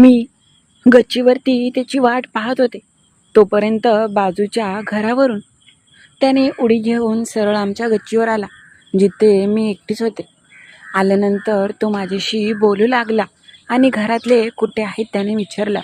मी गच्चीवरती त्याची वाट पाहत होते. तोपर्यंत बाजूच्या घरावरून त्याने उडी घेऊन सरळ आमच्या गच्चीवर आला जिथे मी एकटीच होते. आल्यानंतर तो माझ्याशी बोलू लागला आणि घरातले कुठे आहेत त्याने विचारलं.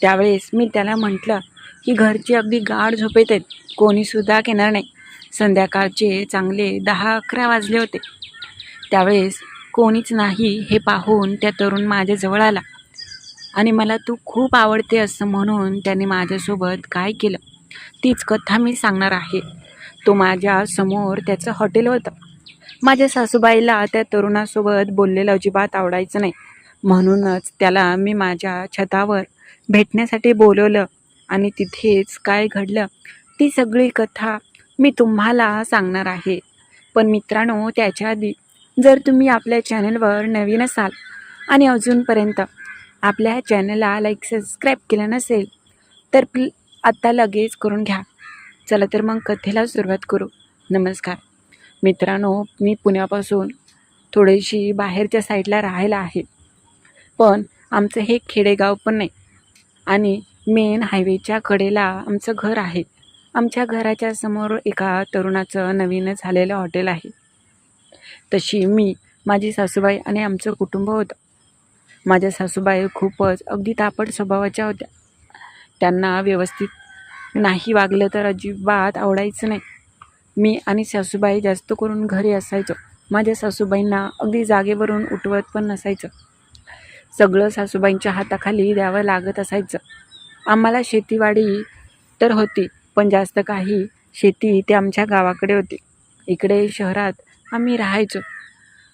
त्यावेळेस मी त्याला म्हटलं की घरची अगदी गाढ झोपेत आहेत कोणीसुद्धा येणार नाही. संध्याकाळचे चांगले दहा अकरा वाजले होते. त्यावेळेस कोणीच नाही हे पाहून त्या तरुण माझ्याजवळ आला. आणि मला तू खूप आवडते असं म्हणून त्याने माझ्यासोबत काय केलं? तीच कथा मी सांगणार आहे. तो माझ्यासमोर त्याचं हॉटेल होतं. माझ्या सासूबाईला त्या तरुणासोबत बोललेलं अजिबात आवडायचं नाही. म्हणूनच त्याला मी माझ्या छतावर भेटण्यासाठी बोलवलं आणि तिथेच काय घडलं ती सगळी कथा मी तुम्हाला सांगणार आहे. पण मित्रांनो त्याच्या आधी जर तुम्ही आपल्या चॅनलवर नवीन असाल आणि अजूनपर्यंत आपल्या चॅनलला लाईक सबस्क्राईब केलं नसेल तर प्ल आत्ता लगेच करून घ्या. चला तर मग कथेला सुरुवात करू. नमस्कार. मित्रांनो मी पुण्यापासून थोडीशी बाहेरच्या साईडला राहायला आहे. पण आमचं हे खेडेगाव पण नाही. आणि मेन हायवेच्या कडेला आमचं घर आहे. आमच्या घराच्या समोर एका तरुणाचं नवीन झालेलं हॉटेल आहे. तशी मी माझी सासूबाई आणि आमचं कुटुंब होतं. माझ्या सासूबाई खूपच अगदी तापट स्वभावाच्या होत्या. त्यांना व्यवस्थित नाही वागलं तर अजिबात आवडायचं नाही. मी आणि सासूबाई जास्त करून घरी असायचो. माझ्या सासूबाईंना अगदी जागेवरून उठवत पण नसायचं. सगळं सासूबाईंच्या हाताखाली द्यावं लागत असायचं. आम्हाला शेतीवाडी तर होती पण जास्त काही शेती ते आमच्या गावाकडे होती. इकडे शहरात आम्ही राहायचो.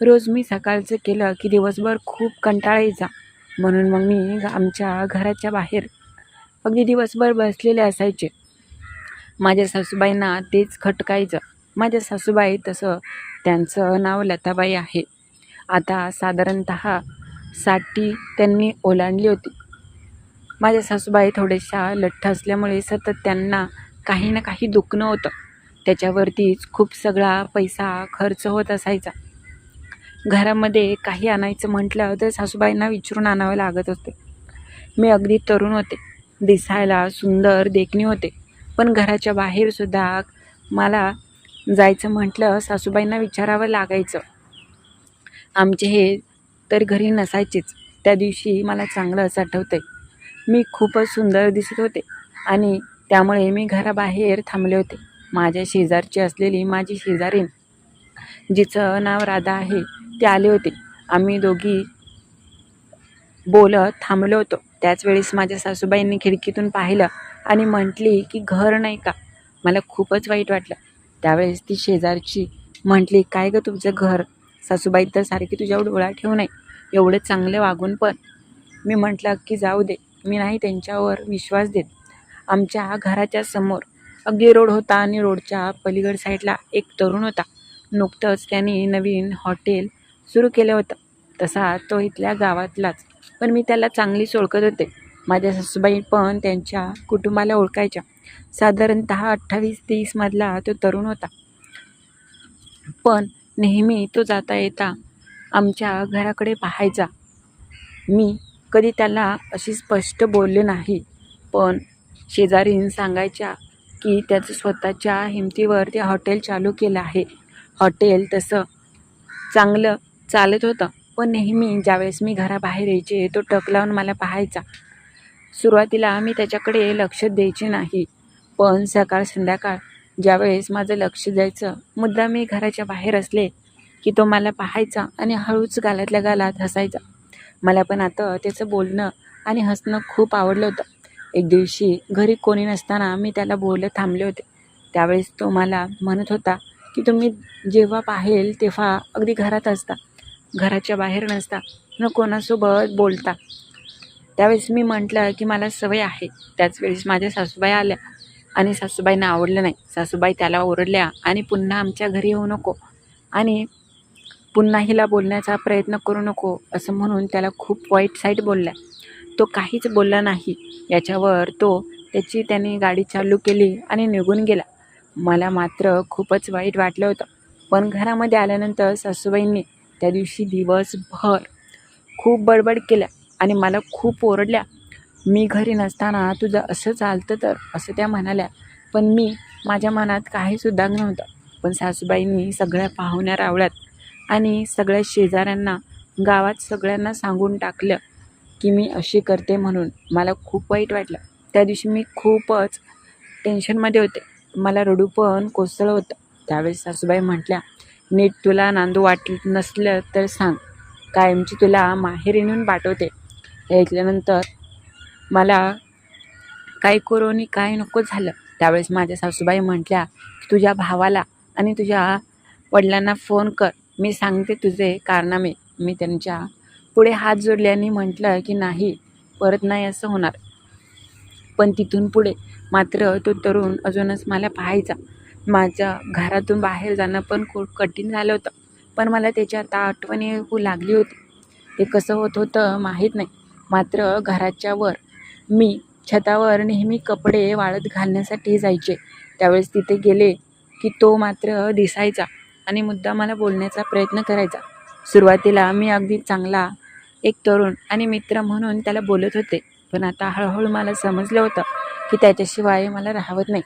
रोज मी सकाळचं केलं की दिवसभर खूप कंटाळा यायचा म्हणून मग मी आमच्या घराच्या बाहेर अगदी दिवसभर बसलेले असायचे. माझ्या सासूबाईंना तेच खटकायचं. माझ्या सासूबाई तसं त्यांचं नाव लताबाई आहे. आता साधारणत साठी त्यांनी ओलांडली होती. माझ्या सासूबाई थोड्याशा लठ्ठ असल्यामुळे सतत त्यांना काही ना काही दुखणं होतं. त्याच्यावरतीच खूप सगळा पैसा खर्च होत असायचा. घरामध्ये काही आणायचं म्हटलं तर सासूबाईंना विचारून आणावं लागत होते. मी अगदी तरुण होते. दिसायला सुंदर देखणी होते. पण घराच्या बाहेरसुद्धा मला जायचं म्हटलं सासूबाईंना विचारावं लागायचं. आमचे हे तर घरी नसायचेच. त्या दिवशी मला चांगलंच आठवतं आहे मी खूपच सुंदर दिसत होते आणि त्यामुळे मी घराबाहेर थांबले होते. माझ्या शेजारची असलेली माझी शेजारीन जिचं नाव राधा आहे ते आले होते. आम्ही दोघी बोलत थांबलो होतो. त्याच वेळेस माझ्या सासूबाईंनी खिडकीतून पाहिलं आणि म्हटली की घर नाही का? मला खूपच वाईट वाटलं. त्यावेळेस ती शेजारची म्हटली काय गं तुमचं घर? सासूबाई तर सारखी तुझ्यावर डोळा ठेवू नये. एवढं चांगलं वागून पण. मी म्हटलं की जाऊ दे. मी नाही त्यांच्यावर विश्वास देत. आमच्या घराच्या समोर अगदी रोड होता आणि रोडच्या पलीकड साईडला एक तरुण होता. नुकतंच त्यांनी नवीन हॉटेल सुरू केलं होतं. तसा तो इथल्या गावातलाच. पण मी त्याला चांगलीच ओळखत होते. माझ्या सासूबाई पण त्यांच्या कुटुंबाला ओळखायच्या. साधारणत अठ्ठावीस तीसमधला तो तरुण होता. पण नेहमी तो जाता येता आमच्या घराकडे पाहायचा. मी कधी त्याला अशी स्पष्ट बोलले नाही. पण शेजारीन सांगायच्या की त्याचं स्वतःच्या हिमतीवर ते हॉटेल चालू केलं आहे. हॉटेल तसं चांगलं चालत होतं. पण नेहमी ज्यावेळेस मी घराबाहेर यायचे तो टक लावून मला पाहायचा. सुरुवातीला मी त्याच्याकडे लक्ष द्यायचे नाही. पण सकाळ संध्याकाळ ज्यावेळेस माझं लक्ष द्यायचं मुद्दा मी घराच्या बाहेर असले की तो मला पाहायचा आणि हळूच गालातल्या गालात हसायचा. मला पण आता त्याचं बोलणं आणि हसणं खूप आवडलं होतं. एक दिवशी घरी कोणी नसताना मी त्याला बोलत थांबले होते. त्यावेळेस तो मला म्हणत होता की तुम्ही जेव्हा पाहेल तेव्हा अगदी घरात असता. घराच्या बाहेर नसता न कोणासोबत बोलता. त्यावेळेस मी म्हटलं की मला सवय आहे. त्याच वेळेस माझ्या सासूबाई आल्या आणि सासूबाईंना आवडलं नाही. सासूबाई त्याला ओरडल्या आणि पुन्हा आमच्या घरी येऊ नको आणि पुन्हा हिला बोलण्याचा प्रयत्न करू नको असं म्हणून त्याला खूप वाईट साईट बोलल्या. तो काहीच बोलला नाही. याच्यावर तो त्याची त्याने गाडी चालू केली आणि निघून गेला. मला मात्र खूपच वाईट वाटलं होतं. पण घरामध्ये आल्यानंतर सासूबाईंनी त्या दिवशी दिवसभर खूप बडबड केल्या आणि मला खूप ओरडल्या. मी घरी नसताना तुझं असं चालतं तर असं त्या म्हणाल्या. पण मी माझ्या मनात काहीसुद्धा नव्हतं. पण सासूबाईंनी सगळ्या पाहुण्या रावळ्यात आणि सगळ्या शेजाऱ्यांना गावात सगळ्यांना सांगून टाकलं की मी अशी करते म्हणून मला खूप वाईट वाटलं. त्या दिवशी मी खूपच टेन्शनमध्ये होते. मला रडू पण कोसळलं होतं. त्यावेळेस सासूबाई म्हटल्या नीट तुला नांदू वाटत नसलं तर सांग. कायमची तुला माहेरी नेऊन पाठवते. ऐकल्यानंतर मला काय करू आणि काय नको झालं. त्यावेळेस माझ्या सासूबाई म्हटल्या की तुझ्या भावाला आणि तुझ्या वडिलांना फोन कर. मी सांगते तुझे कारनामे. मी त्यांच्या पुढे हात जोडल्याने म्हटलं की नाही परत नाही असं होणार. पण तिथून पुढे मात्र तो तरुण अजूनच मला पाहायचा. माझ्या घरातून बाहेर जाणं पण खूप कठीण झालं होतं. पण मला त्याची आता आठवण येऊ लागली होती. ते कसं होत होतं माहीत नाही. मात्र घराच्या वर मी छतावर नेहमी कपडे वाळत घालण्यासाठी जायचे. त्यावेळेस तिथे गेले की तो मात्र दिसायचा आणि मुद्दा मला बोलण्याचा प्रयत्न करायचा. सुरुवातीला मी अगदी चांगला एक तरुण आणि मित्र म्हणून त्याला बोलत होते. पण आता हळूहळू मला समजलं होतं की त्याच्याशिवाय मला राहावत नाही.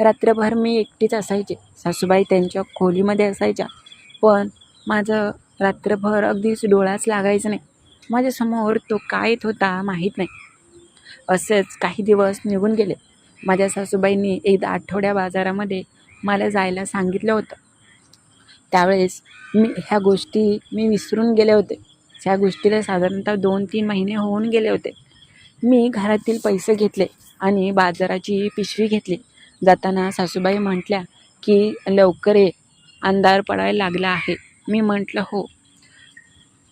रात्रभर मी एकटीच असायचे. सासूबाई त्यांच्या खोलीमध्ये असायच्या. पण माझं रात्रभर अगदीच डोळाच लागायचं नाही. माझ्यासमोर तो काय येत होता माहीत नाही. असेच काही दिवस निघून गेले. माझ्या सासूबाईंनी एकदा आठवड्या बाजारामध्ये मला जायला सांगितलं होतं. त्यावेळेस मी ह्या गोष्टी मी विसरून गेले होते. ह्या गोष्टीला साधारणतः दोन तीन महिने होऊन गेले होते. मी घरातील पैसे घेतले आणि बाजाराची पिशवी घेतली. जाताना सासूबाई म्हटल्या की लवकर ये. अंधार पडायला लागला आहे. मी म्हटलं हो.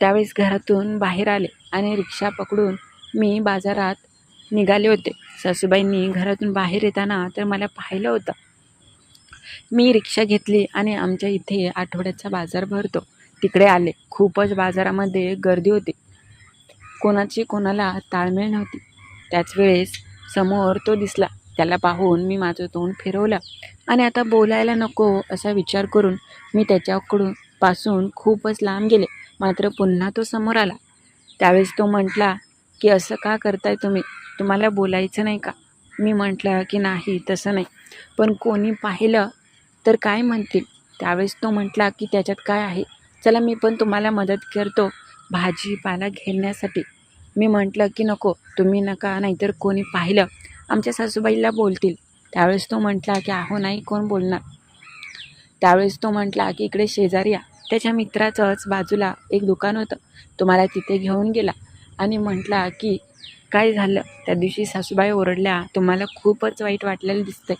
त्यावेळेस घरातून बाहेर आले आणि रिक्षा पकडून मी बाजारात निघाले होते. सासूबाईंनी घरातून बाहेर येताना तर मला पाहिलं होतं. मी रिक्षा घेतली आणि आमच्या इथे आठवड्याचा बाजार भरतो. तिकडे आले. खूपच बाजारामध्ये गर्दी होती. कोणाची कोणाला ताळमेळ नव्हती. त्याच वेळेस समोर तो दिसला. त्याला पाहून मी माझं तोंड फिरवलं. आणि आता बोलायला नको असा विचार करून मी त्याच्याकडून पासून खूपच लांब गेले. मात्र पुन्हा तो समोर आला. त्यावेळेस तो म्हटला की असं का करताय तुम्ही? तुम्हाला बोलायचं नाही का? मी म्हटलं की नाही तसं नाही. पण कोणी पाहिलं तर काय म्हणतील? त्यावेळेस तो म्हटला की त्याच्यात काय आहे? चला मी पण तुम्हाला मदत करतो भाजीपाला घेण्यासाठी. मी म्हटलं की नको तुम्ही नका नाहीतर कोणी पाहिलं आमच्या सासूबाईला बोलतील. त्यावेळेस तो म्हटला की अहो नाही कोण बोलणार? त्यावेळेस तो म्हटला की इकडे शेजारी या. त्याच्या मित्राचंच बाजूला एक दुकान होतं. तो मला तिथे घेऊन गेला. आणि म्हटला की काय झालं? त्या दिवशी सासूबाई ओरडल्या. तुम्हाला खूपच वाईट वाटलेलं दिसतंय.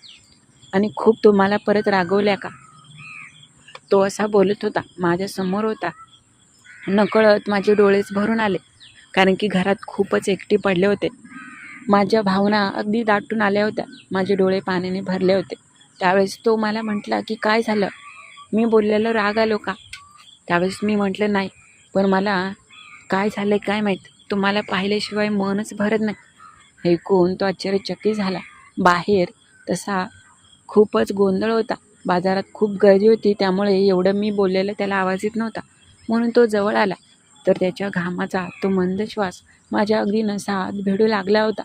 आणि खूप तुम्हाला परत रागवल्या का? तो असा बोलत होता. माझ्यासमोर होता. नकळत माझे डोळेच भरून आले. कारण की घरात खूपच एकटी पडले होते. माझ्या भावना अगदी दाटून आल्या होत्या. माझे डोळे पाण्याने भरले होते. त्यावेळेस तो मला म्हटला की काय झालं? मी बोललेलं राग आलो का? त्यावेळेस मी म्हटलं नाही पण मला काय झालं आहे काय माहीत? तुम्हाला पाहिल्याशिवाय मनच भरत नाही. ऐकून तो आश्चर्यचकित झाला. बाहेर तसा खूपच गोंधळ होता. बाजारात खूप गर्दी होती त्यामुळे एवढं मी बोललेलं त्याला आवाज येत नव्हता. म्हणून तो जवळ आला. तर त्याच्या घामाचा तो मंद श्वास माझ्या अगदी नसात भेडू लागला होता.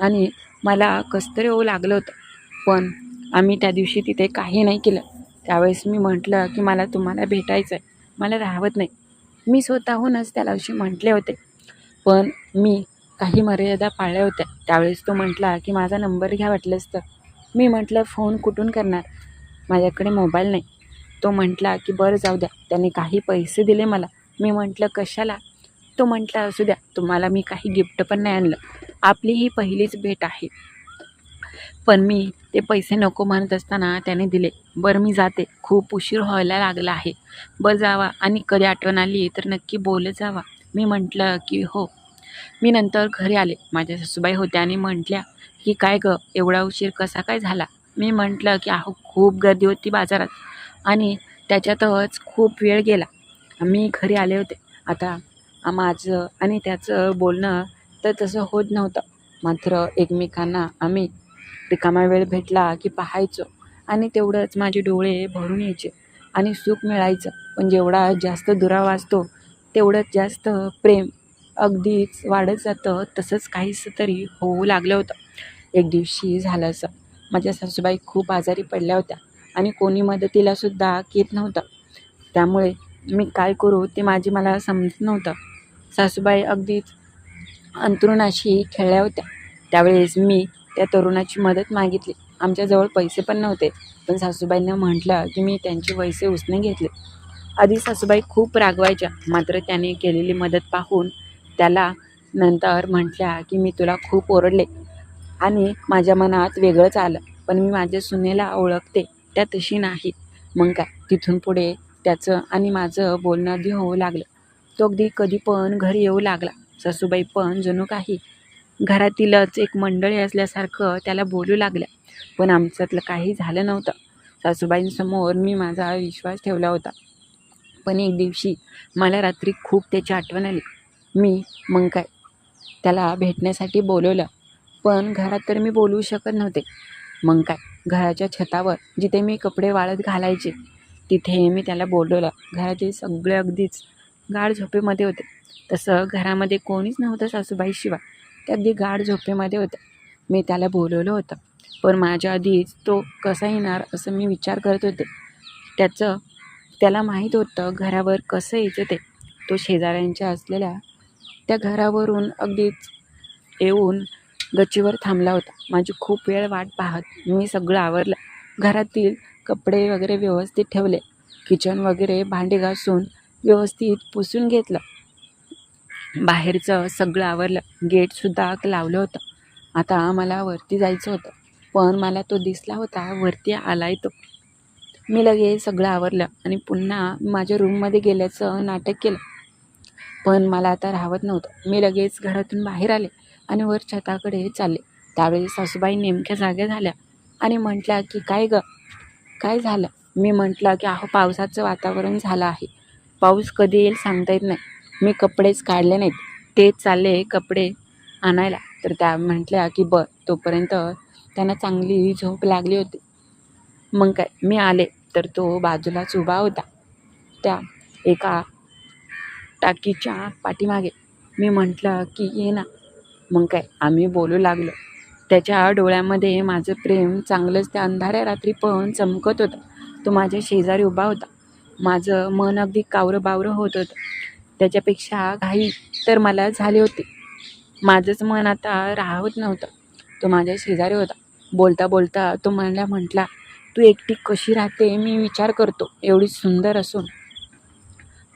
आणि मला कसतरी होऊ लागलं होतं. पण आम्ही त्या दिवशी तिथे काही नाही केलं. त्यावेळेस मी म्हटलं की मला तुम्हाला भेटायचं आहे मला राहत नाही. मी स्वतःहूनच त्याला अशी म्हटले होते. पण मी काही मर्यादा पाळल्या होत्या. त्यावेळेस तो म्हटला की माझा नंबर घ्या वाटलंच तर. मी म्हटलं फोन कुठून करणार? माझ्याकडे मोबाईल नाही. तो म्हटला की बरं जाऊ द्या. त्याने काही पैसे दिले मला. मी म्हटलं कशाला? तो म्हटला असू द्या तुम्हाला मी काही गिफ्ट पण नाही आणलं. आपली ही पहिलीच भेट आहे. पण मी ते पैसे नको म्हणत असताना त्याने दिले. बरं मी जाते. खूप उशीर व्हायला लागला आहे. बरं जावा. आणि कधी आठवण आली तर नक्की बोलत जावा. मी म्हटलं की हो. मी नंतर घरी आले. माझ्या सासूबाई होत्या आणि म्हटल्या की काय गं एवढा उशीर कसा काय झाला? मी म्हटलं की अहो खूप गर्दी होती बाजारात आणि त्याच्यातच खूप वेळ गेला. मी घरी आले होते. आता माझं आणि त्याचं बोलणं तर तसं होत नव्हतं. मात्र एकमेकांना आम्ही रिकामा वेळ भेटला की पाहायचो आणि तेवढंच माझे डोळे भरून यायचे आणि सुख मिळायचं. पण जेवढा जास्त दुरावा असतो तेवढंच जास्त प्रेम अगदीच वाढत जातं. तसंच काहीच तरी होऊ लागलं होतं. एक दिवशी झालं असं. माझ्या सासूबाई खूप आजारी पडल्या होत्या आणि कोणी मदतीलासुद्धा येत नव्हतं. त्यामुळे मी काय करू ते माझी मला समजत नव्हतं. सासूबाई अगदीच अंथरुणाशी खेळल्या होत्या. त्यावेळेस मी त्या तरुणाची मदत मागितली. आमच्याजवळ पैसे पण नव्हते पण सासूबाईंना म्हटलं की मी त्यांचे पैसे उसने घेतले. आधी सासूबाई खूप रागवायच्या मात्र त्याने केलेली मदत पाहून त्याला नंतर म्हटल्या की मी तुला खूप ओरडले आणि माझ्या मनात वेगळंच आलं पण मी माझ्या सुनेला ओळखते त्या तशी नाही. मग काय? तिथून पुढे त्याचं आणि माझं बोलणं अगदी होऊ लागलं. तो अगदी कधी पण घरी येऊ लागला. सासूबाई पण जणू काही. घरातीलच एक मंडळी असल्यासारखं त्याला बोलू लागल्या. पण आमच्यातलं काही झालं नव्हतं. सासूबाईंसमोर मी माझा विश्वास ठेवला होता. पण एक दिवशी मला रात्री खूप त्याची आठवण आली. मी मग काय? त्याला भेटण्यासाठी बोलवलं. पण घरात तर मी बोलवू शकत नव्हते. मग काय? घराच्या छतावर जिथे मी कपडे वाळत घालायचे तिथे मी त्याला बोलवलं. घरातील सगळे अगदीच गाढ झोपेमध्ये होते. तसं घरामध्ये कोणीच नव्हतं सासूबाईशिवाय ते अगदी गाढ झोपेमध्ये होतं. मी त्याला बोलवलं होतं. पण माझ्या आधीच तो कसा येणार असं मी विचार करत होते. त्याचं त्याला माहीत होतं घरावर कसं यायचं ते. तो शेजाऱ्यांच्या असलेल्या त्या घरावरून अगदीच येऊन गच्चीवर थांबला होता. माझी खूप वेळ वाट पाहत मी सगळं आवरलं. घरातील कपडे वगैरे व्यवस्थित ठेवले. किचन वगैरे भांडे घासून व्यवस्थित पुसून घेतलं. बाहेरचं सगळं आवरलं. गेटसुद्धा लावलं होतं. आता मला वरती जायचं होतं. पण मला तो दिसला होता वरती आलाय तो. मी लगेच सगळं आवरलं आणि पुन्हा माझ्या रूममध्ये गेल्याचं नाटक केलं. पण मला आता राहत नव्हतं. मी लगेच घरातून बाहेर आले आणि वर छताकडे चालले. त्यावेळी सासूबाई नेमक्या जाग्या झाल्या आणि म्हटल्या की काय ग? काय झालं? मी म्हटलं की अहो पावसाचं वातावरण झालं आहे. पाऊस कधी येईल सांगता येत नाही. मी कपडेच काढले नाहीत. ते चालले कपडे आणायला. तर त्या म्हटल्या की बर. तोपर्यंत त्यांना चांगली झोप लागली होती. मग काय? मी आले. तर तो बाजूलाच उभा होता. त्या एका टाकीच्या पाठीमागे. मी म्हटलं की ये ना. मग काय? आम्ही बोलू लागलो. त्याच्या डोळ्यामध्ये माझं प्रेम चांगलंच त्या अंधाऱ्या रात्री पण चमकत होतं. तो माझ्या शेजारी उभा होता. माझं मन अगदी कावरं बावरं होत होतं. त्याच्यापेक्षा घाई तर मला झाले होते. माझंच मन आता राहत नव्हतं. तो माझ्या शेजारी होता. बोलता बोलता तो मला म्हटला तू एकटी कशी राहते मी विचार करतो. एवढी सुंदर असून.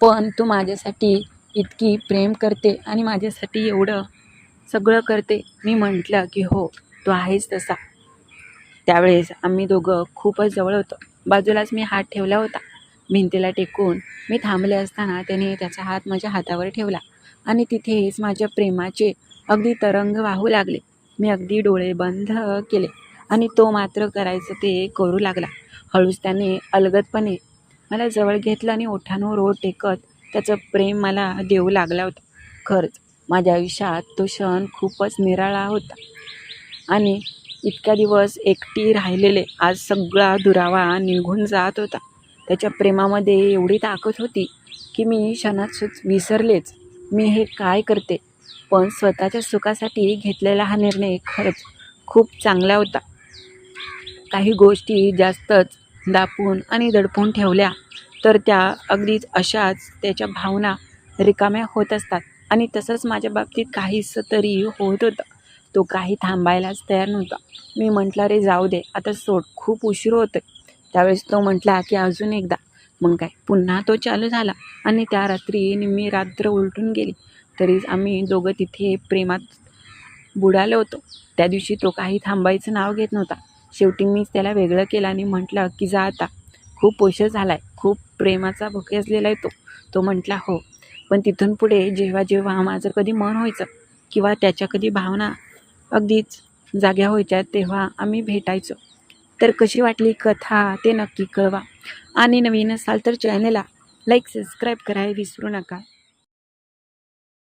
पण तू माझ्यासाठी इतकी प्रेम करते आणि माझ्यासाठी एवढं सगळं करते. मी म्हटलं की हो तो आहेच तसा. त्यावेळेस आम्ही दोघं खूपच जवळ होतो. बाजूलाच मी हात ठेवला होता. भिंतीला टेकून मी थांबले असताना त्याने त्याचा हात माझ्या हातावर ठेवला आणि तिथेच माझ्या प्रेमाचे अगदी तरंग वाहू लागले. मी अगदी डोळे बंद केले आणि तो मात्र करायचं ते करू लागला. हळूच त्याने अलगदपणे मला जवळ घेतलं आणि ओठांवर रोड टेकत त्याचं प्रेम मला देऊ लागला होता. खरंच माझ्या आयुष्यात तो क्षण खूपच निराळा होता. आणि इतक्या दिवस एकटी राहिलेले आज सगळा दुरावा निघून जात होता. त्याच्या प्रेमामध्ये एवढी ताकद होती की मी क्षणात विसरलेच. मी हे काय करते? पण स्वतःच्या सुखासाठी घेतलेला हा निर्णय खरंच खूप चांगला होता. काही गोष्टी जास्तच दापून आणि दडपून ठेवल्या तर त्या अगदीच अशाच त्याच्या भावना रिकाम्या होत असतात. आणि तसंच माझ्या बाबतीत काहीसं तरी होत होतं. तो काही थांबायलाच तयार नव्हता. मी म्हटलं रे जाऊ दे. आता सोड. खूप उशीर होतं त्यावेळेस तो म्हटला की अजून एकदा. मग काय पुन्हा तो चालू झाला आणि त्या रात्री निम्मी रात्र उलटून गेली. तरी आम्ही दोघं तिथे प्रेमात बुडालो होतो. त्या दिवशी तो काही थांबायचं नाव घेत नव्हता. शेवटी मीच त्याला वेगळं केलं आणि म्हटलं की जा आता. खूप उशीर झाला आहे खूप प्रेमाचा भुके असलेला आहे तो. तो म्हटला हो. पण तिथून पुढे जेव्हा जेव्हा माझं कधी मन व्हायचं किंवा त्याच्या कधी भावना अगदीच जाग्या व्हायच्या तेव्हा आम्ही भेटायचो. तर कशी वाटली कथा ते नक्की कळवा. आणि नवीन असाल तर चॅनलला लाईक सबस्क्राईब करायला विसरू नका.